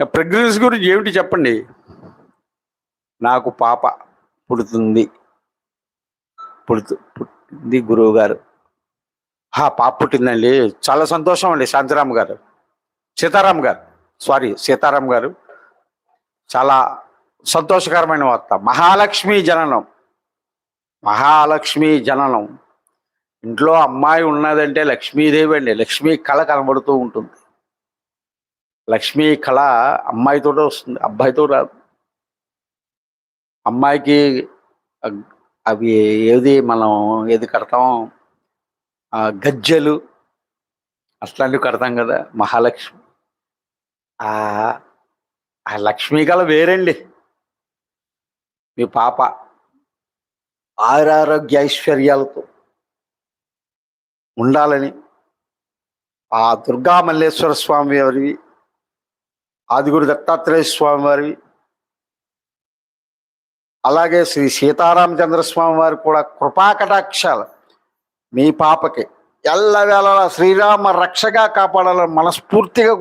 Pregnancy గురించి ఏమిటి చెప్పండి? నాకు పాప పుడుతుంది. పుడుతు పుట్టింది గురువు గారు హా పాప పుట్టిందండి. చాలా సంతోషం అండి శాంతిరామ్ గారు. సీతారాం గారు. సారీ సీతారాం గారు. చాలా సంతోషకరమైన వార్త. మహాలక్ష్మి జననం. మహాలక్ష్మి జననం. ఇంట్లో అమ్మాయి ఉన్నదంటే లక్ష్మీదేవి అండి. లక్ష్మీ కళ కనబడుతూ ఉంటుంది. లక్ష్మీ కళ అమ్మాయితో వస్తుంది. అబ్బాయితో రాదు అమ్మాయికి అవి ఏది మనం ఏది కడతాం? ఆ, గజ్జెలు అట్లాంటివి కడతాం కదా మహాలక్ష్మి. ఆ లక్ష్మీ కళ వేరండి. మీ పాప ఆరారోగ్య ఐశ్వర్యాలతో ఉండాలని. ఆ దుర్గా మల్లేశ్వర స్వామి వారివి ఆదిగురు దత్తాత్రేయ స్వామి వారి అలాగే శ్రీ సీతారామచంద్ర స్వామి వారి కూడా కృపాకటాక్షాలు మీ పాపకి. ఎల్లవేళలా శ్రీరామ రక్షగా కాపాడాలని మనస్ఫూర్తిగా